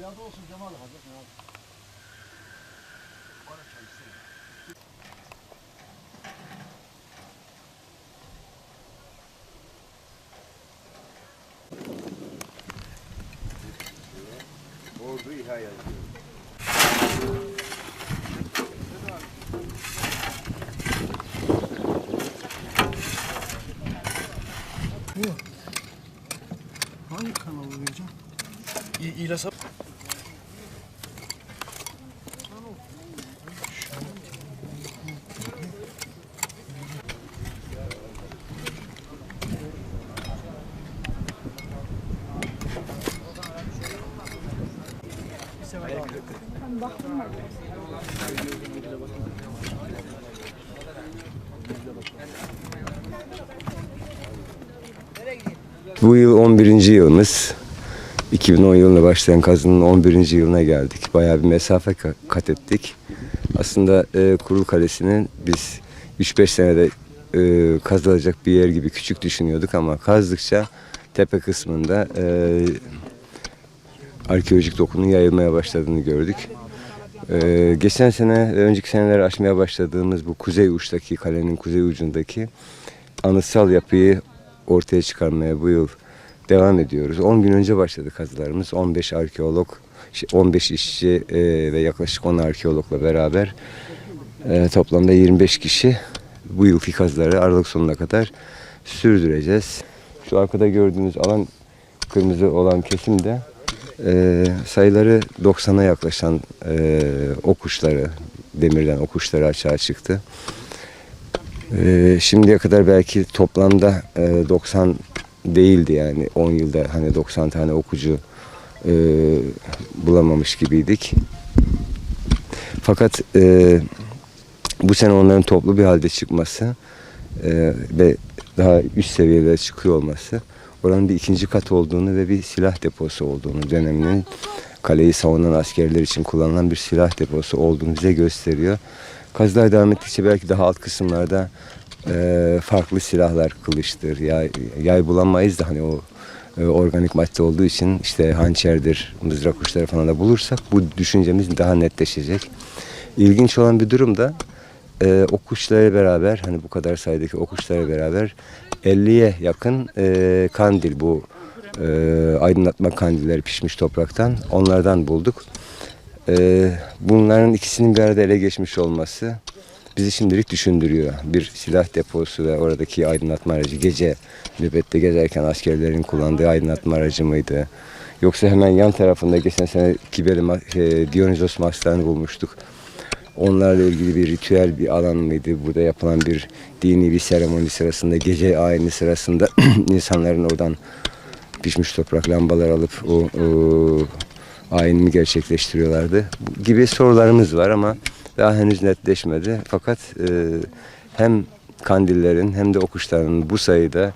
Piyade olsun Cemal Hazretleri abi. Ordu İHA yazıyor. Hangi kanalı vereceğim? İ- İlasa Bu yıl 11. yılımız. 2010 yılında başlayan kazının 11. yılına geldik. Bayağı bir mesafe ka- kat ettik. Aslında e, Kurul Kalesi'nin biz 3-5 senede e, kazılacak bir yer gibi küçük düşünüyorduk ama kazdıkça tepe kısmında e, arkeolojik dokunun yayılmaya başladığını gördük. E, geçen sene ve önceki seneler aşmaya başladığımız bu kuzey uçtaki kalenin kuzey ucundaki anıtsal yapıyı ortaya çıkarmaya bu yıl devam ediyoruz. 10 gün önce başladı kazılarımız. 15 arkeolog, şey, 15 işçi e, ve yaklaşık 10 arkeologla beraber e, toplamda 25 kişi bu yılki kazıları Aralık sonuna kadar sürdüreceğiz. Şu arkada gördüğünüz alan kırmızı olan kesimde e, sayıları 90'a yaklaşan e, okuşları, demirden okuşları açığa çıktı. Ee, şimdiye kadar belki toplamda e, 90 değildi yani 10 yılda hani 90 tane okucu e, bulamamış gibiydik. Fakat e, bu sene onların toplu bir halde çıkması e, ve daha üst seviyelere çıkıyor olması oranın bir ikinci kat olduğunu ve bir silah deposu olduğunu döneminin kaleyi savunan askerler için kullanılan bir silah deposu olduğunu bize gösteriyor. Kazılar devam ettikçe belki daha alt kısımlarda e, farklı silahlar, kılıçtır, yay, yay bulamayız da hani o e, organik madde olduğu için işte hançerdir, mızrak uçları falan da bulursak bu düşüncemiz daha netleşecek. İlginç olan bir durum da e, o kuşlarla beraber hani bu kadar sayıdaki o kuşlarla beraber 50'ye yakın e, kandil bu e, aydınlatma kandilleri pişmiş topraktan onlardan bulduk. E, bunların ikisinin bir arada ele geçmiş olması bizi şimdilik düşündürüyor. Bir silah deposu ve oradaki aydınlatma aracı gece nöbette gezerken askerlerin kullandığı aydınlatma aracı mıydı? Yoksa hemen yan tarafında geçen sene Kibeli e, Dionysos Mars'tan bulmuştuk. Onlarla ilgili bir ritüel bir alan mıydı? Burada yapılan bir dini bir seremoni sırasında, gece ayini sırasında insanların oradan pişmiş toprak lambalar alıp o, o ayinini gerçekleştiriyorlardı. Gibi sorularımız var ama daha henüz netleşmedi. Fakat e, hem kandillerin hem de okuşların bu sayıda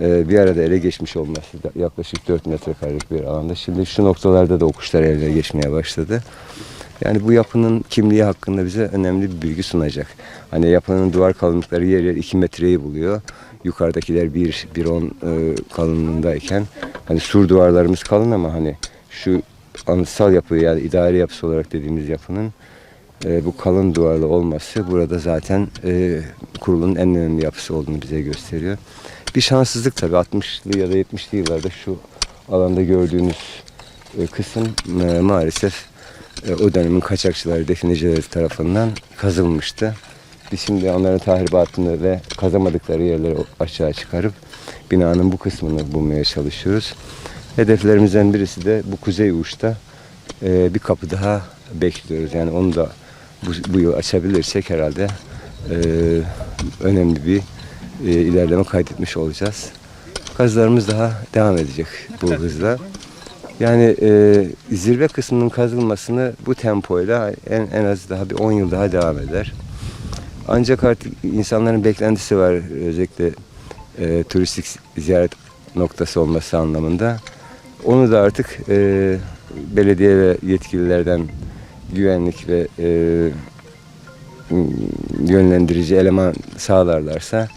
e, bir arada ele geçmiş olması da yaklaşık 4 metrekarelik bir alanda. Şimdi şu noktalarda da okuşlar ele geçmeye başladı. Yani bu yapının kimliği hakkında bize önemli bir bilgi sunacak. Hani yapının duvar kalınlıkları yer yer 2 metreyi buluyor. Yukarıdakiler 1 1.10 e, kalınlığındayken hani sur duvarlarımız kalın ama hani şu anıtsal yapı yani idari yapısı olarak dediğimiz yapının e, bu kalın duvarlı olması burada zaten e, kurulun en önemli yapısı olduğunu bize gösteriyor. Bir şanssızlık tabii 60'lı ya da 70'li yıllarda şu alanda gördüğünüz e, kısım e, maalesef o dönemin kaçakçıları, definecileri tarafından kazılmıştı. Biz şimdi onların tahribatını ve kazamadıkları yerleri aşağı çıkarıp binanın bu kısmını bulmaya çalışıyoruz. Hedeflerimizden birisi de bu kuzey uçta e, bir kapı daha bekliyoruz. Yani onu da bu, bu yıl açabilirsek herhalde e, önemli bir e, ilerleme kaydetmiş olacağız. Kazılarımız daha devam edecek bu hızla. Yani e, zirve kısmının kazılmasını bu tempoyla en, en az daha bir 10 yıl daha devam eder. Ancak artık insanların beklentisi var özellikle e, turistik ziyaret noktası olması anlamında. Onu da artık e, belediye ve yetkililerden güvenlik ve e, yönlendirici eleman sağlarlarsa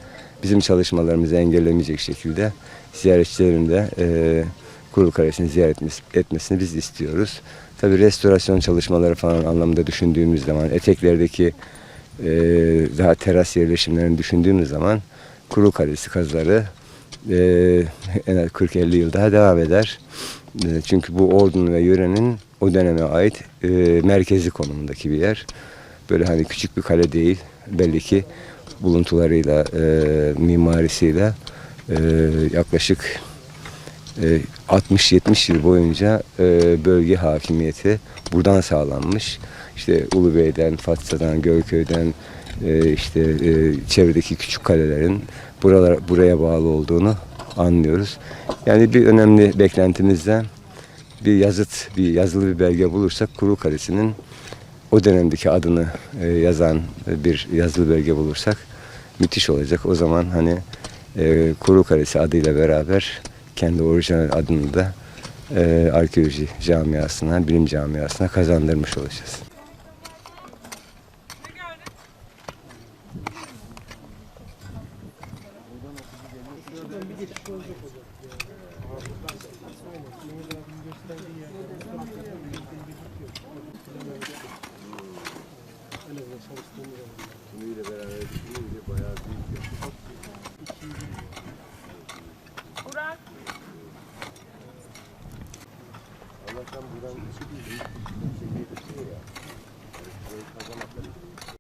bizim çalışmalarımızı engellemeyecek şekilde ziyaretçilerin de e, Kurul Kalesi'ni ziyaret etmesi- etmesini biz istiyoruz. Tabi restorasyon çalışmaları falan anlamında düşündüğümüz zaman eteklerdeki e, daha teras yerleşimlerini düşündüğümüz zaman Kurul Kalesi kazıları e, en az 40-50 yıl daha devam eder. E, çünkü bu ordunun ve yörenin o döneme ait e, merkezi konumundaki bir yer. Böyle hani küçük bir kale değil. Belli ki buluntularıyla, e, mimarisiyle e, yaklaşık 60-70 yıl boyunca e, bölge hakimiyeti buradan sağlanmış. İşte Ulubey'den, Fatsa'dan, Gölköy'den, e, işte e, çevredeki küçük kalelerin buralar, buraya bağlı olduğunu anlıyoruz. Yani bir önemli beklentimizden bir yazıt, bir yazılı bir belge bulursak Kuru Kalesi'nin o dönemdeki adını e, yazan bir yazılı belge bulursak müthiş olacak. O zaman hani e, Kuru Kalesi adıyla beraber kendi orijinal adını da e, arkeoloji camiasına, bilim camiasına kazandırmış olacağız. Thank you.